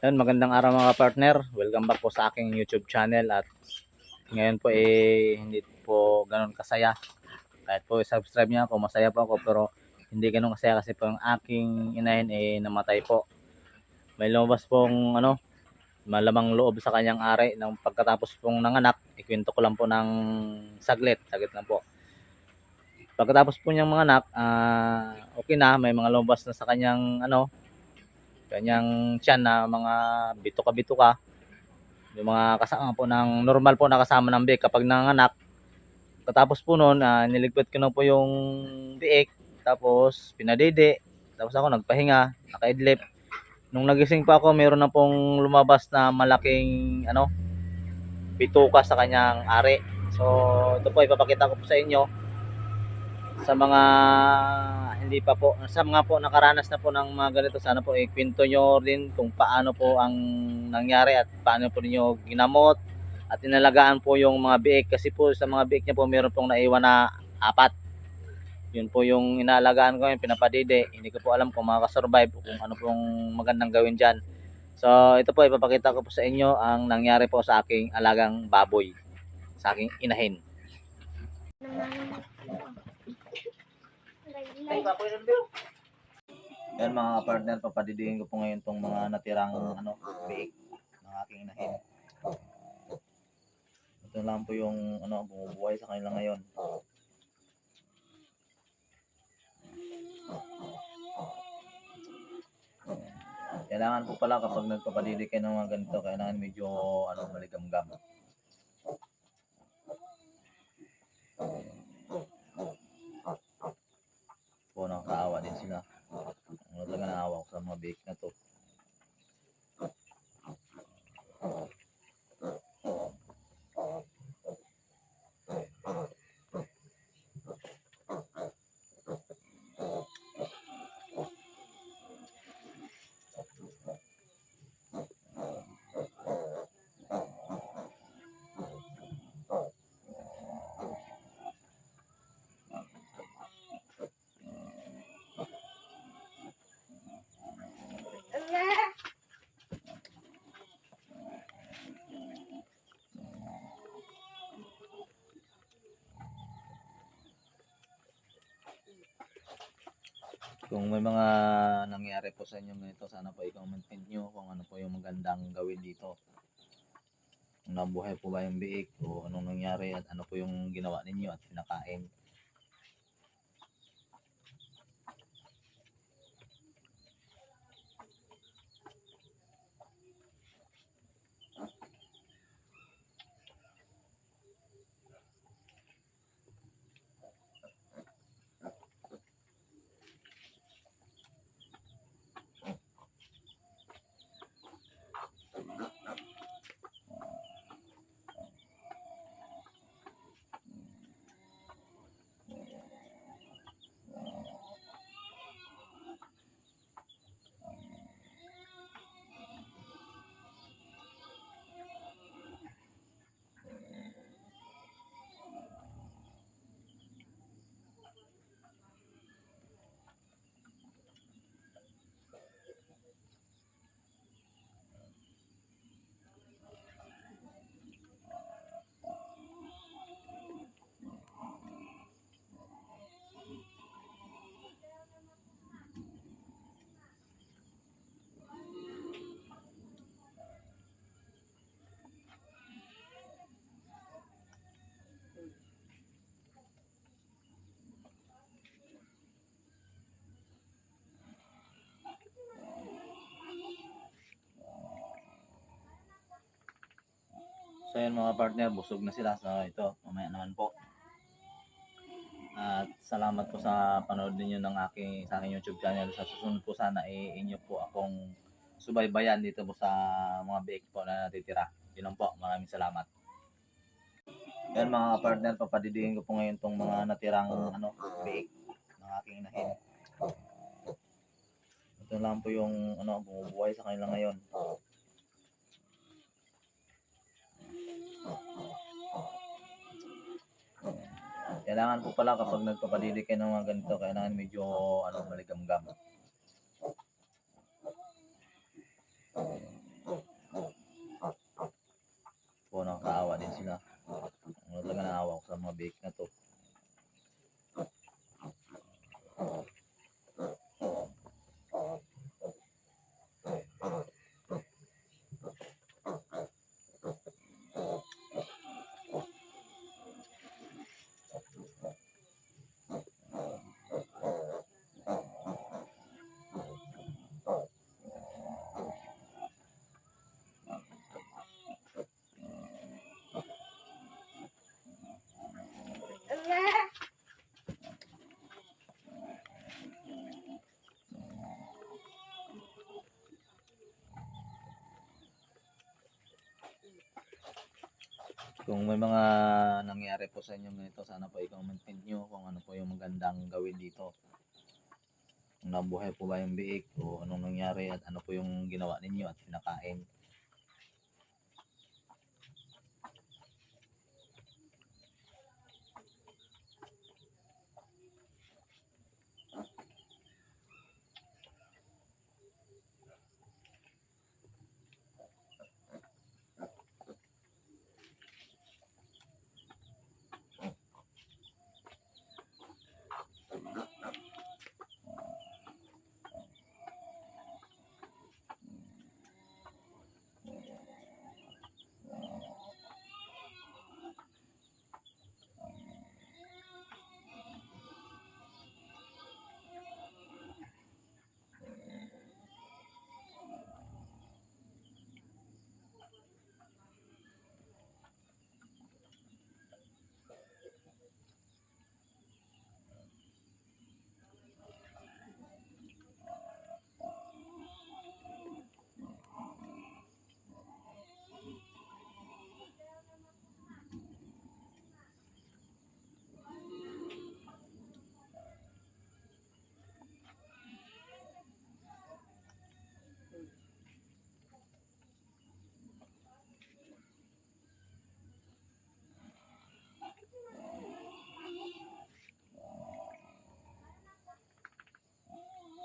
Yan, magandang araw mga partner. Welcome back po sa aking YouTube channel at ngayon po eh hindi po ganun kasaya. Kahit po subscribe niya ako, masaya po ako pero hindi ganun kasaya kasi po yung aking inahin eh namatay po. May lumabas pong ano, malamang loob sa kanyang ari ng pagkatapos pong nanganak, ikwento ko lang po ng saglit, saglit lang po. Pagkatapos po niyang manganak, ah okay na, may mga lumabas na sa kanyang ano, kanyang tiyan na mga bituka-bituka. Yung mga kasama po ng normal po na kasama ng biik kapag nanganak. Katapos po noon, uh, niligpit ko na po yung biik. Tapos pinadede. Tapos ako nagpahinga, nakaidlip. Nung nagising pa ako, mayroon na pong lumabas na malaking ano, bituka sa kanyang ari. So, ito po ipapakita ko po sa inyo sa mga hindi pa po. Sa mga po nakaranas na po ng mga ganito sana po ikwento nyo rin kung paano po ang nangyari at paano po ninyo ginamot at inalagaan po yung mga biik. Kasi po sa mga biik niya po meron pong naiwan na apat. Yun po yung inaalagaan ko yung pinapadide. Hindi ko po alam kung makakasurvive kung ano pong magandang gawin dyan. So ito po ipapakita ko po sa inyo ang nangyari po sa aking alagang baboy sa aking inahin Yan mga partner, papadidihin ko po ngayon tong mga natirang ano, bake ng aking inahin. Ito lang po yung ano, bumubuhay sa kanila ngayon. Kailangan po pala kapag nagpapadidi kayo ng mga ganito, kailangan medyo ano, maligamgam. Po, nakakaawa din sila. Ano talaga naawa ko sa mga bake na to. Kung may mga nangyari po sa inyo ganito, sana po i-comment nyo kung ano po yung magandang gawin dito. Kung nabuhay po ba yung biik o anong nangyari at ano po yung ginawa ninyo at pinakain. Yun mga partner, busog na sila. So ito, mamaya naman po. At salamat po sa panood ninyo ng aking, sa aking YouTube channel. Sa susunod po sana, eh, inyo po akong subaybayan dito po sa mga bake po na natitira. Yun lang po, maraming salamat. Yan mga partner, papadidihin ko po ngayon tong mga natirang ano, bake ng aking inahin. Ito lang po yung ano, bumubuhay sa kanila ngayon. Kailangan po pala kapag nagpapalilig kayo ng mga ganito, kailangan medyo ano, maligam-gam. Puno, kaawa din sila. Ano talaga naawa ko sa mga bake na to. Kung may mga nangyari po sa inyo ganito, sana po i-comment nyo kung ano po yung magandang gawin dito. Kung nabuhay po ba yung biik o anong nangyari at ano po yung ginawa ninyo at pinakain.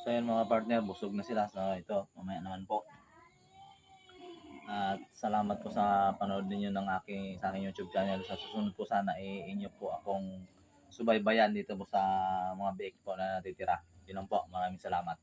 So yun mga partner, busog na sila. So ito, mamaya naman po. At salamat po sa panood ninyo ng aking, sa aking YouTube channel. Sa susunod po sana eh, inyo po akong subaybayan dito po sa mga biik po na natitira. Yun lang po. Maraming salamat.